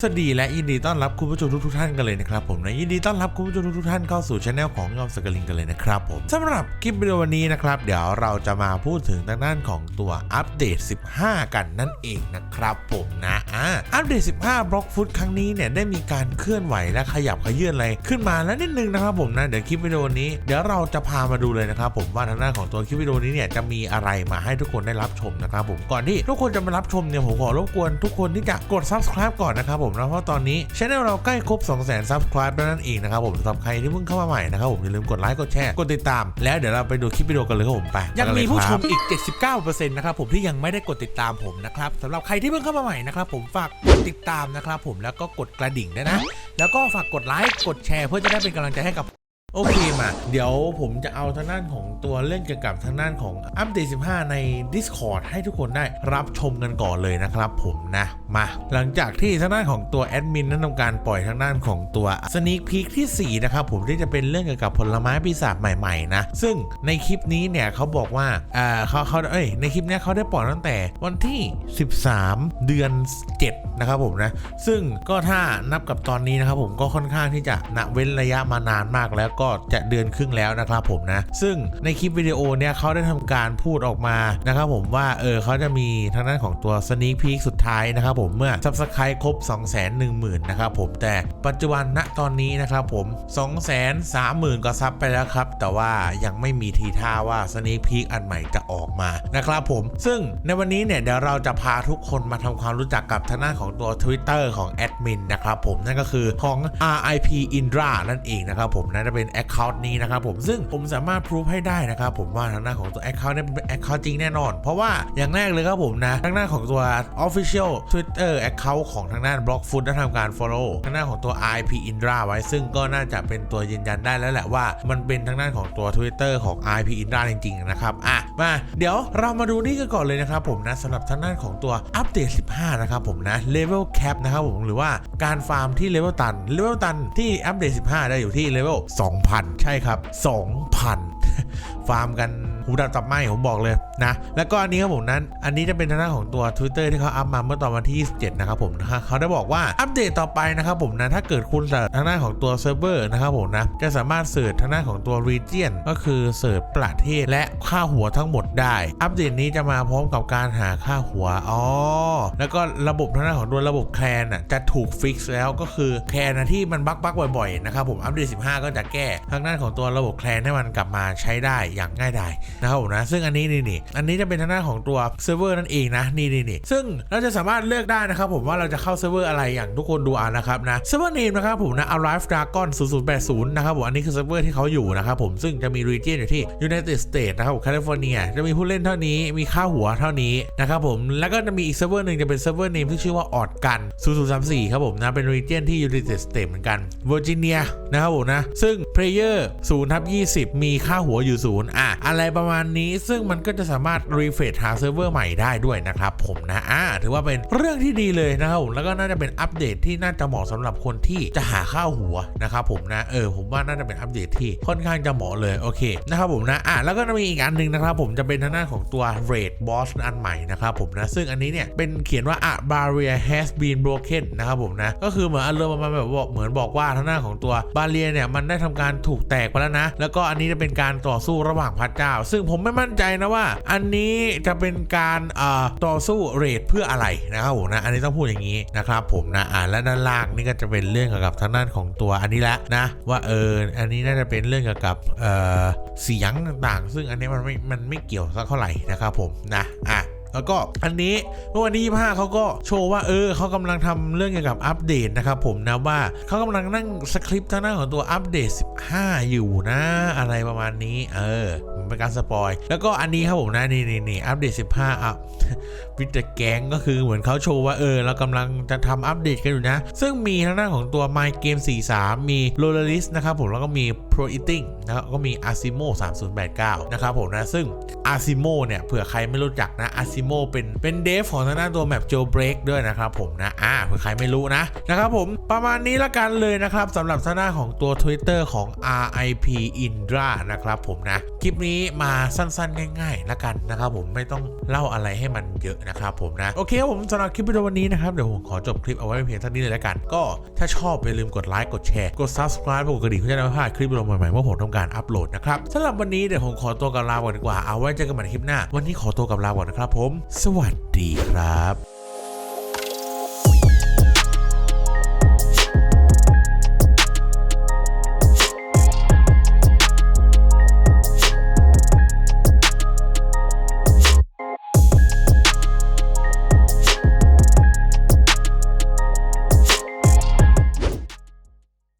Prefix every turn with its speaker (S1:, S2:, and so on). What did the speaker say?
S1: สวัสดีและยินดีต้อนรับคุณผู้ชมทุกๆท่านกันเลยนะครับผมนะยินดีต้อนรับคุณผู้ชมทุกๆท่านเข้าสู่ช anel ของยอมสกลิงกันเลยนะครับผมสำหรับคลิปวิดีโอวันนี้นะครับ เดี๋ยวเราจะมาพูดถึงทางด้านของตัวอัปเดต 15 กันนั่นเองนะครับผมนะอ่าอัปเดต 15บล็อกฟุตครั้งนี้เนี่ยได้มีการเคลื่อนไหวและขยับขยื่นอะไรขึ้นมาแล้วนิดนึงนะครับผมนะเดี๋ยวคลิปวิดีโอนี้เดี๋ยวเราจะพามาดูเลยนะครับผมว่าทางด้านของตัวคลิปวิดีโอนี้เนี่ยจะมีอะไรมาให้ทุกคนได้รับชมนะครับผมก่อนที่ทุกคนจะมารับชมเนี่ยผมขอรบกวนทุกคนที่จะกด subscribe ก่อนนะครับผมนะเพราะตอนนี้ช anel เราใกล้ครบ 2 0 0 0 0 0 subscribe แล้วนั่นเองนะครับผมสำหรับใครที่เพิ่งเข้ามาใหม่นะครับผมอย่าลืมกดไลค์กดแชร์กดติดตาม แล้วเดี๋ยวเราไปดูคลิปวิดีโอกันเลยครับผมไป
S2: ยังมีผู้ชม
S1: ไปกันเลยครับ
S2: อีก 79%นะครับผมที่ยังไม่ได้กดติดตามผมนะครับสำหรับใครที่เพิ่งเข้ามาใหม่นะครับผมฝากกดติดตามนะครับผมแล้วก็กดกระดิ่งด้วยนะ แล้วก็ฝากกดไลค์กดแชร์เพื่อจะได้เป็นกำลังใจให้กับ
S1: โอเคมาเดี๋ยวผมจะเอาทางด้านของตัวเรื่องเกี่ยวกับทางด้านของอัปเดต 15 ใน Discord ให้ทุกคนได้รับชมกันก่อนเลยนะครับผมนะ มา หลังจากที่ทางด้านของตัวแอดมินนั้นทำการปล่อยทางด้านของตัว Sneak Peek ที่ 4 นะครับผมที่จะเป็นเรื่องเกี่ยวกับผลไม้ปีศาจใหม่ๆนะ ซึ่งในคลิปนี้เนี่ยเขาบอกว่าเอ่าเขาเขาเอ้ยในคลิปเนี้ยเขาได้ปล่อยตั้งแต่วันที่ 13 เดือน 7 นะครับผมนะ ซึ่งก็ถ้านับกับตอนนี้นะครับผมก็ค่อนข้างที่จะนะเว้นระยะมานานมากแล้วก็จะเดือนครึ่งแล้วนะครับผมนะ ซึ่งในคลิปวิดีโอเนี่ยเขาได้ทำการพูดออกมานะครับผมว่าเออเขาจะมีทางด้านของตัว sneak peek สุดท้ายนะครับผมเมื่อ subscribe ครบ 2 1 0 0 0 0นะครับผมแต่ปัจจุบันณตอนนี้นะครับผม 2 3 0 0 0 0ก็ซับไปแล้วครับ แต่ว่ายังไม่มีทีท่าว่า sneak peek อันใหม่จะออกมานะครับผม ซึ่งในวันนี้เนี่ยเดี๋ยวเราจะพาทุกคนมาทำความรู้จักกับทางด้านของตัว Twitter ของแอดมินนะครับผมนั่นก็คือของ RIP Indra นั่นเองนะครับผมนั่นจะเป็น Account นี้นะครับผมซึ่งผมสามารถพิสูจให้ได้นะครับผมว่าทางด้าของตัว Account เนี่ยเป็น Account จริงแน่นอน เพราะว่าอย่างแรกเลยครับผมนะทางด้าของตัว Official Twitter Account ของทางด้าน Blockfoot ได้ทำการ follow ทางด้าของตัว IP Indra ไว้ ซึ่งก็น่าจะเป็นตัวยืนยันได้แล้วแหละว่า มันเป็นทางด้านของตัว Twitter ของ IP Indra จริงๆนะครับอะมาเดี๋ยวเรามาดูนี่กันก่อนเลยนะครับผมนะสำหรับทางด้านของตัวอัปเดต 15 นะครับผมนะ Level Cap นะครับผมหรือว่าการฟาร์มที่เลเวลตันเลเวลตันที่อัปเดต 15 ได้อยู่ที่เลเวล2,000 ใช่ครับ 2,000 ฟาร์มกัน หูดับตับไหมผมบอกเลยนะแล้วก็อันนี้ครับผมนั้น อันนี้จะเป็นทางด้านของตัว Twitter ที่เขาอัพมาเมื่อตอนวันที่ 27 นะครับผมนะเขาได้บอกว่าอัปเดตต่อไปนะครับผมนะถ้าเกิดคุณเสิร์ชทางด้านของตัวเซิร์ฟเวอร์นะครับผมนะจะสามารถเสิร์ชทางด้านของตัว region ก็คือเสิร์ชประเทศและค่าหัวทั้งหมดได้ อัปเดตนี้จะมาพร้อมกับการหาค่าหัวอ๋อแล้วก็ระบบทางด้านของตัวระบบแคลนอะจะถูกฟิกซ์แล้วก็คือแคลนที่มันบักบักบ่อยๆนะครับผมอัปเดต 15 ก็จะแก้ทางด้านของตัวระบบแคลนให้มันกลับมาใช้ได้อย่างง่ายดายนะครับผมนะ ซึ่งอันนี้นี่นี่อันนี้จะเป็นทางด้านของตัวเซิร์ฟเวอร์นั่นเองนะนี่นี่นี่ซึ่งเราจะสามารถเลือกได้นะครับผมว่าเราจะเข้าเซิร์ฟเวอร์อะไรอย่างทุกคนดูเอานนะครับนะเซิร์ฟเวอร์เนมนะครับผมนะ Arrive Dragon 0080นะครับผมอันนี้คือเซิร์ฟเวอร์ที่เขาอยู่นะครับผมซึ่งจะมี region อยู่ที่ United States นะครับผมแคลิฟอร์เนียจะมีผู้เล่นเท่านี้มีค่าหัวเท่านี้นะครับผมแล้วก็จะมีอีกเซิร์ฟเวอร์หนึ่งจะเป็นเซิร์ฟเวอร์เนมที่ชื่อว่าออดกัน0034ครับผมนะเป็น region ที่ United States เหมือนกัน Virginia นะครับผมนะ ซึ่ง player 0ทับ20 มีค่าหัวอยู่ศูนย์อะอะไรประมาณนี้ซึ่งมันก็จะสามารถรีเฟรชหาเซิร์ฟเวอร์ใหม่ได้ด้วยนะครับผมนะอ่าถือว่าเป็นเรื่องที่ดีเลยนะครับผมแล้วก็น่าจะเป็นอัปเดตที่น่าจะเหมาะสำหรับคนที่จะหาค่าหัวนะครับผมนะเออผมว่าน่าจะเป็นอัปเดตที่ค่อนข้างจะเหมาะเลยโอเคนะครับผมนะอะแล้วก็จะมีอีกอันหนึงนะครับผมจะเป็นทางด้านของตัว Raid Boss อันใหม่นะครับผมนะซึ่งอันนี้เนี่ยเป็นเขียนว่า a barrier has been broken นะครับผมนะก็คือเหมือนอารมณ์ประมาณแบบว่าเหมือนบอกว่าทางด้านของตัวบาเรียเนี่ยมันได้ทำการถูกแตกไปแล้วนะ แล้วก็อันนี้จะเป็นการต่อสู้ระหว่างพระเจ้า ซึ่งผมไม่มั่นใจนะว่า อันนี้จะเป็นการต่อสู้เรทเพื่ออะไรนะครับผมนะอันนี้ต้องพูดอย่างนี้นะครับผมนะอ่าและด้านล่างนี่ก็จะเป็นเรื่องเกี่ยวกับทางด้านของตัวอันนี้ละนะ ว่าเอออันนี้น่าจะเป็นเรื่องเกี่ยวกับเสียงต่างๆ ซึ่งอันนี้มันไม่มันไม่เกี่ยวสักเท่าไหร่นะครับผมนะอะ แล้วก็อันนี้เมื่อวันที่25เขาก็โชว์ว่าเออเขากำลังทำเรื่องเกี่ยวกับอัปเดตนะครับผมนะว่าเขากำลังนั่งสคริปต์ทางหน้าของตัวอัปเดต 15 อยู่นะอะไรประมาณนี้เออมันเป็นการสปอยแล้วก็อันนี้ครับผมนะนี่นี่นี่อัปเดต 15อัพวิดแกงก็คือเหมือนเขาโชว์ว่าเออเรากำลังจะทำอัปเดตกันอยู่นะ ซึ่งมีทางด้านของตัว My Game 43 มี l o l a l i s นะครับผมแล้วก็มี Pro Eating นะครับก็มี Asimo 3089 นะครับผมนะ ซึ่ง Asimo เนี่ย เผื่อใครไม่รู้จักนะ Asimo เป็นเป็นเดฟของทางด้านตัวแมป Jailbreak ด้วยนะครับผมนะ อ่าเผื่อใครไม่รู้นะ นะครับผมประมาณนี้ละกันเลยนะครับสำหรับทางด้านของตัว Twitter ของ RIP Indra นะครับผมนะ คลิปนี้มาสั้นๆ ง่ายๆละกันนะครับผมไม่ต้องเล่าอะไรให้มันเยอะนะครับผมนะ โอเคผมสำหรับคลิปวิดีโอวันนี้นะครับ เดี๋ยวผมขอจบคลิปเอาไว้เพียงเท่านี้เลยละกัน ก็ถ้าชอบอย่าลืมกดไลค์กดแชร์กด subscribe กดกระดิ่งเพื่อจะได้ไม่พลาดคลิปวิดีโอใหม่ๆเมื่อผมทำการอัปโหลดนะครับสำหรับวันนี้เดี๋ยวผมขอตัวกับลาก่อนดีกว่าเอาไว้เจอกันใหม่คลิปหน้า วันนี้ขอตัวกับลาก่อนนะครับผม สวัสดีครับ